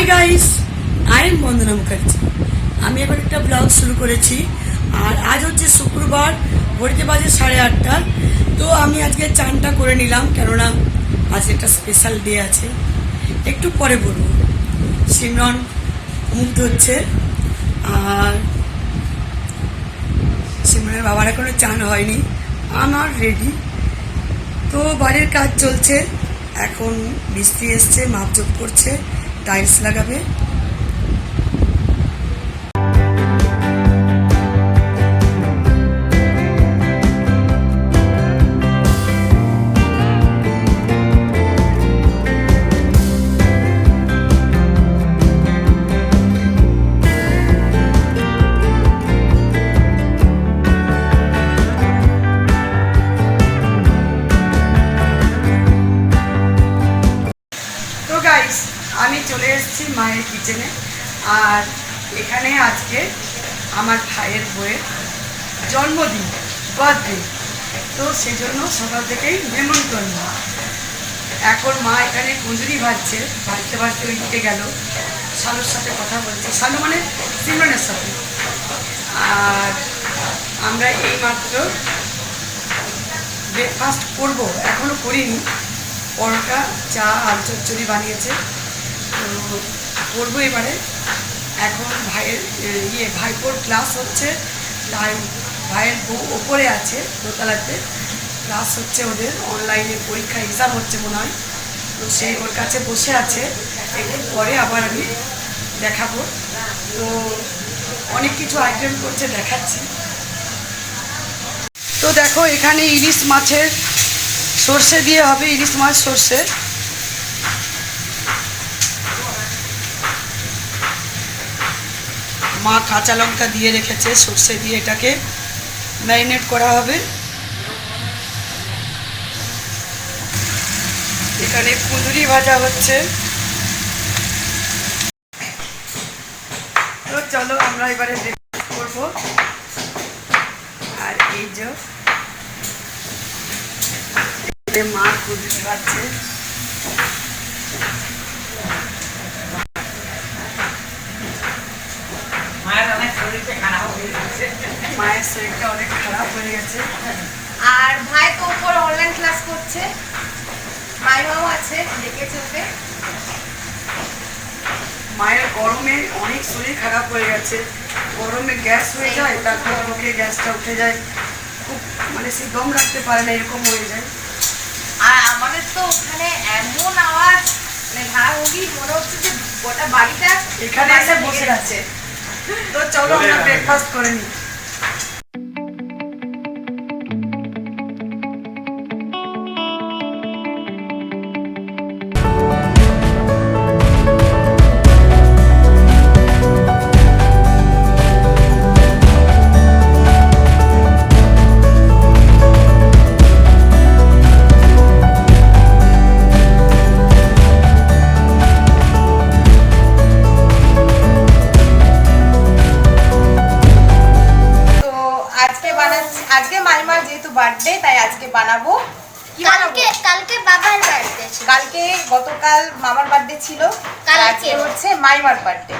Hi guys I am Bandana Mukherjee আমি এখন একটা ব্লগ শুরু করেছি। আর আজ হচ্ছে শুক্রবার ঘড়িতে বাজে সাড়ে আটটা। তো আমি আজকে চানটা করে নিলাম, কেননা আজ একটা স্পেশাল ডে আছে। একটু পরে বলব। সিমরন মুখ ধরছে। আর সিমরনের বাবার এখনও চান হয়নি। আমার রেডি তো বাড়ির কাজ চলছে। এখন বৃষ্টি এসছে, মাপজোপ করছে। টাইলস লাগাবে চলে এসেছি মায়ের কিচেনে আর এখানে আজকে আমার ভাইয়ের বইয়ের জন্মদিন বার্থডে তো সেজন্য সকাল থেকেই নেমন্তন্ন। এখন মা এখানে কুঁজুরি ভাজছে, ভাজতে ভাজতে ওই দিকে গেল। শালুর সাথে কথা বলছে। শালু মানে সিমরনের সাথে। আর আমরা এইমাত্র ব্রেকফাস্ট করব। এখনও করিনি। পরোটা, চা, আলু চচ্চড়ি বানিয়েছে। তো করব এবারে। এখন ভাইয়ের ইয়ে ভাইপোর ক্লাস হচ্ছে ভাইয়ের বউ ওপরে আছে, দোতলাতে। ক্লাস হচ্ছে ওদের অনলাইনে পরীক্ষা হিসাব হচ্ছে মনে হয়। তো সেই ওর কাছে বসে আছে। একটু পরে আবার আমি দেখাবো। তো অনেক কিছু আইটেম করছে, দেখাচ্ছি। তো দেখো, এখানে ইলিশ মাছের সর্ষে দিয়ে হবে, ইলিশ মাছ সর্ষে। মা কাঁচা লঙ্কা দিয়ে রেখেছে, সর্ষে দিয়ে এটাকে ম্যারিনেট করা হবে। এখানে কুঁদুরি ভাজা হচ্ছে। তো চলো আমরা এবারে করব। আর এই যে মা কুঁদুরি পাচ্ছে মায়ের শরীরটা খারাপ গেছে। মায়ের শরীরটা অনেক খারাপ হয়ে গেছে। আর ভাই তো উপর অনলাইন ক্লাস করছে। মাইমাও আছে দেখে চলবে। মায়ের গরমে অনেক শরীর খারাপ হয়ে গেছে। গরমে গ্যাস হয়ে যায় তারপর মুখে গ্যাসটা উঠে যায়। খুব মানে সে দম রাখতে পারে না এরকম হয়ে যায়। আর আমাদের তো ওখানে এমন আওয়াজ মানে ধারাহুগি মনে হচ্ছে যে গোটা বাড়িটা এখানে এসে বসে আছে তো চলো আমরা ব্রেকফাস্ট করে নিই। আজকে হচ্ছে মাইমার বার্থডে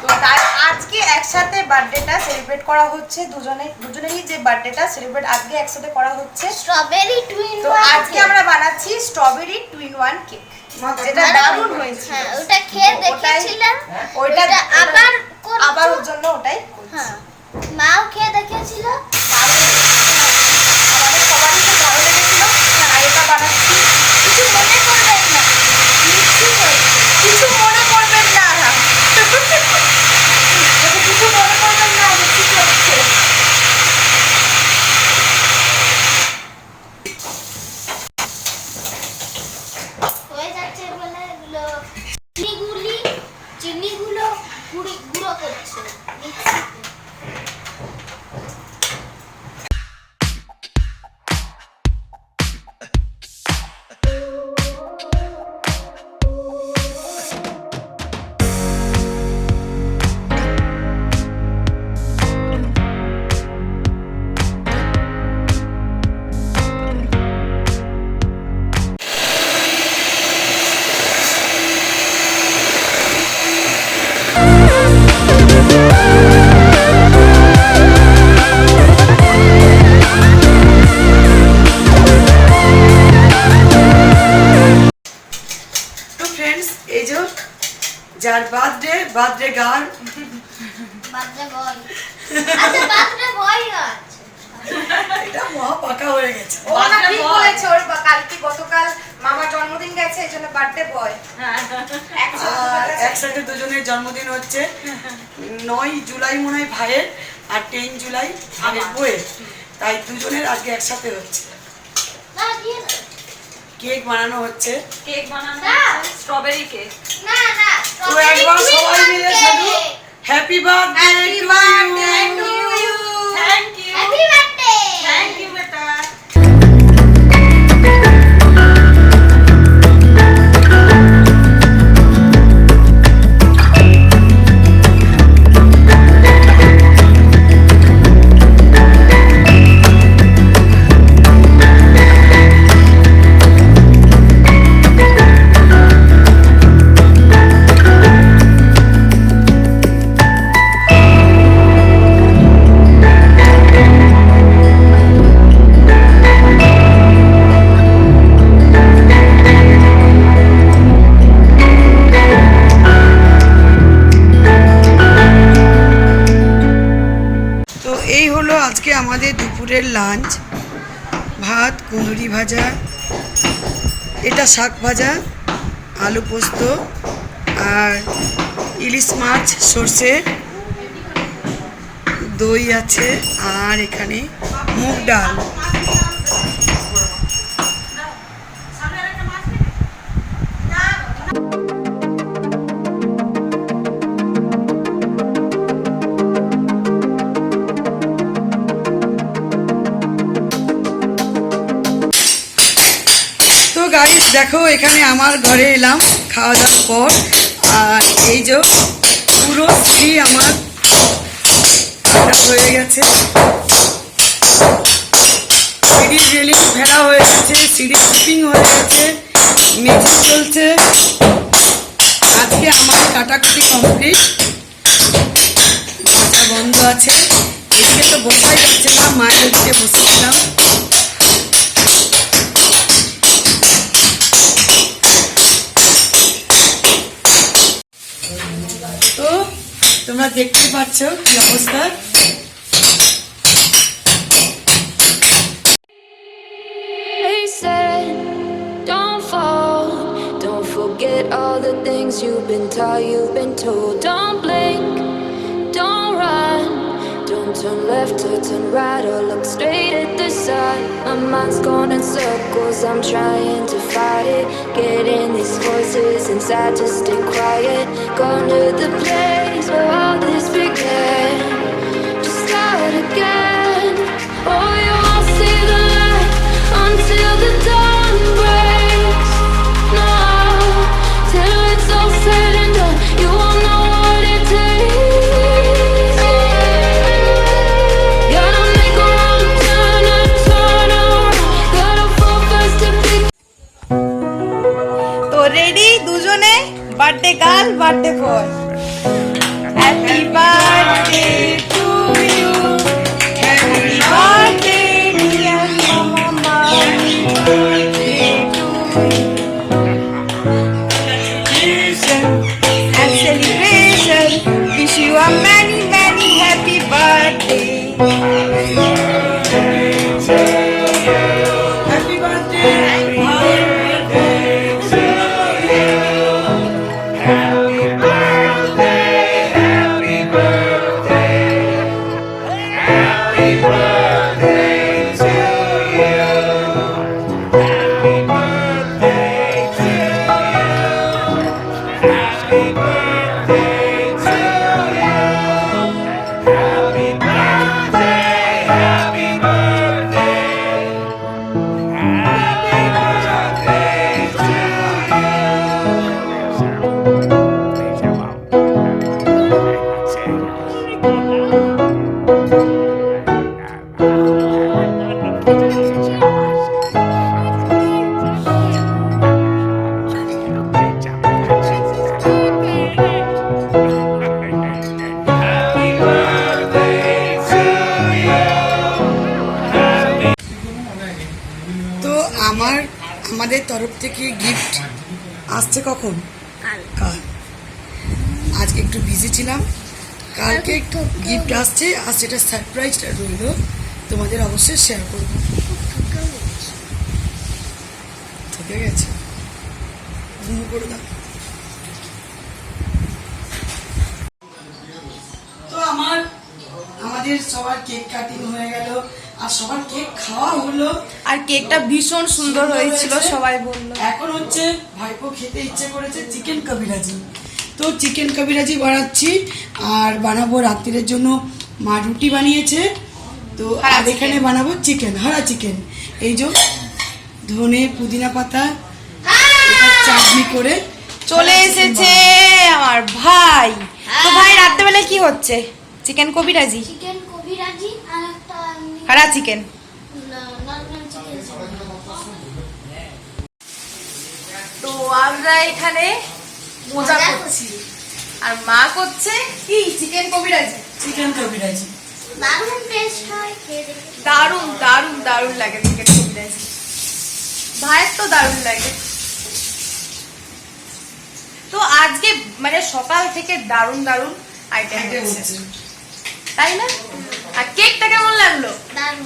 তো তার আজকে একসাথে বার্থডেটা সেলিব্রেট করা হচ্ছে দুজনে দুজনেরই যে বার্থডেটা সেলিব্রেট আজকে একসাথে করা হচ্ছে। স্ট্রবেরি টুইন তো আজকে আমরা বানাচ্ছি স্ট্রবেরি টুইন ওয়ান কেক যেটা দারুণ হয়েছে হ্যাঁ ওটা খেয়ে দেখেছিলাম ওটা আবার আবার ওর জন্য ওটাই হ্যাঁ মাও খেয়ে দেখেছিল আমাদের সবারই খুব ভালো লেগেছিল। তাই এটা বানাচ্ছি যার বার্থডে বার্থডে গান। বার্থডে বয় আচ্ছা বার্থডে বয় আছে এটা মহা পাকা হয়ে গেছে। ও না ঠিক বলেছে ওর কালকে গতকাল মামার জন্মদিন গেছে এই জন্য বার্থডে বয় একসাথে দুজনের জন্মদিন হচ্ছে। নয় জুলাই মনে হয় ভাইয়ের আর টেন জুলাই ভাইয়ের বইয়ের তাই দুজনের আজকে একসাথে হচ্ছে। কেক বানানো হচ্ছে। কেক বানানো স্ট্রবেরি কেক। না না তো একবার সবাই মিলে শুধু happy birthday happy to birthday to you এই হলো আজকে আমাদের দুপুরের লাঞ্চ ভাত কুঁদরি ভাজা, এটা শাক ভাজা, আলু পোস্ত আর ইলিশ মাছ, সর্ষে, দই আছে আর এখানে মুগ ডাল। দেখো, এখানে আমার ঘরে এলাম খাওয়া দাওয়ার পর। আর এই যে পুরো সিঁড়ি আমার হয়ে গেছে। সিঁড়ির রেলিং ফেলা হয়ে গেছে, সিঁড়ি শিপিং হয়ে গেছে, মেঝে চলছে। আজকে আমার কাটাকুটি কমপ্লিট। বন্ধ আছে। এদিকে তো বসাই যাচ্ছে না, মায়ের ওদিকে বসেছিলাম তোমরা দেখতেই পাচ্ছ কি অবস্থা They said, don't fall, don't forget all the things you've been taught, you've been told. Don't blink, don't turn left or turn right or look straight at the sun. My mind's going in circles, I'm trying to fight it. Getting these voices inside to stay quiet. Gone to the place where all this began. Just start again. Oh, you won't see the light until the dawn birthday boy তো আমার আমাদের তরফ থেকে gift আসছে কখন? কাল। আজকে একটু বিজি ছিলাম। কালকে একটু গিফট আসছে আর সেটা সারপ্রাইজটা রইল। তোমাদের অবশ্যই শেয়ার করব। থেকে গেছে। ঘুমো করে দাও তো আমার আমাদের সবার কেক কাটিং হয়ে গেল। আর সবার কেক খাওয়া হলো। আর কেকটা ভীষণ সুন্দর হয়েছিল সবাই বলল। এখন হচ্ছে ভাইপো খেতে ইচ্ছে করেছে চিকেন কবিরাজি। তো চিকেন কবিরাজি বানাচ্ছি। আর বানাবো রাত্রির জন্য। মা রুটি বানিয়েছে। তো আর এখানে বানাবো চিকেন হারা চিকেন এই যে ধনে পুদিনা পাতা চাটনি করে চলে এসেছে আমার ভাই। তো ভাই রাত্রেবেলায় কি হচ্ছে? চিকেন কবিরাজি চিকেন কবিরাজি আর একটা হারা চিকেন চিকেন তো আমরা এখানে মজা করছি। আর মা করছে কি? চিকেন কবিরাজি চিকেন কবিরাজি দারুণ টেস্ট হয় দারুণ দারুণ দারুণ লাগে চিকেন কবিরাজি ভাইয়ের তো দারুণ লাগে। তো আজকে মানে সকাল থেকে দারুণ দারুণ আইটেম তাই না? আর কেকটা কেমন লাগল? দারুণ।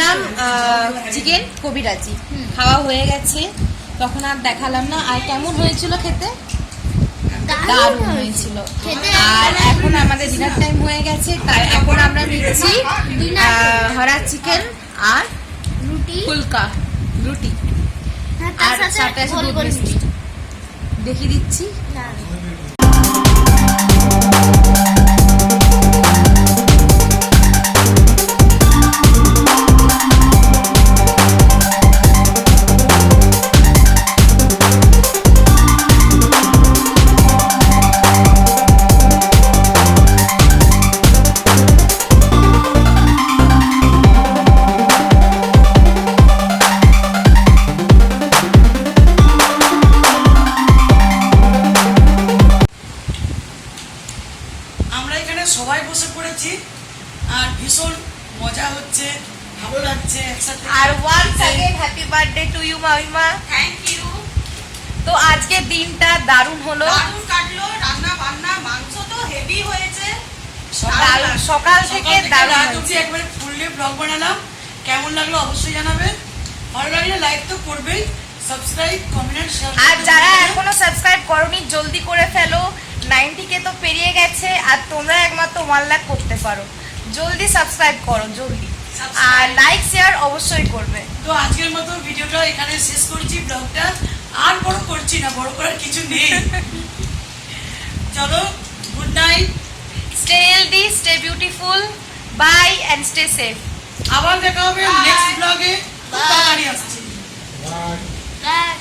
নিলাম চিকেন কবিরাজি। খাওয়া হয়ে গেছে। তখন আর দেখালাম না। আর কেমন হয়েছিল খেতে? দারুণ হয়েছিল। আর এখন আমাদের ডিনার টাইম হয়ে গেছে। তাই এখন আমরা নিচ্ছি হরা চিকেন আর রুটি। ফুলকা রুটি। হ্যাঁ, আর সাথে আছে দুধ মিষ্টি। দেখিয়ে দিচ্ছি। আমরা এখানে সবাই বসে পড়েছি আর ভীষণ মজা হচ্ছে ভালো লাগছে একসাথে আর once again happy birthday to you মামিমা thank you তো আজকে দিনটা দারুণ হলো। দারুণ কাটলো রান্না বান্না মাংস তো হেভি হয়েছে। সকাল থেকে দারুণ হয়েছে। অবধি একবারে ফুল ডে ব্লগ বানালাম। কেমন লাগল অবশ্যই জানাবে। ভালো লাগলে লাইক তো করবেই সাবস্ক্রাইব কমেন্ট শেয়ার আর যারা এখনও সাবস্ক্রাইব করনি জলদি করে ফেলো। নাইনটি কে তো পেরিয়ে গেছে আর তোমরা একমাত্র ওয়ান লাখ করতে পারো। জলদি সাবস্ক্রাইব করো জলদি। আর লাইক শেয়ার অবশ্যই করবে। তো আজকের মতো ভিডিওটা এখানে শেষ করছি ব্লগটা। আর বড় করছি না বড় করার কিছু নেই। চলো good night stay healthy stay beautiful bye and stay safe আবার দেখা হবে নেক্সট ব্লগে তাড়াতাড়ি আসছি। Bye.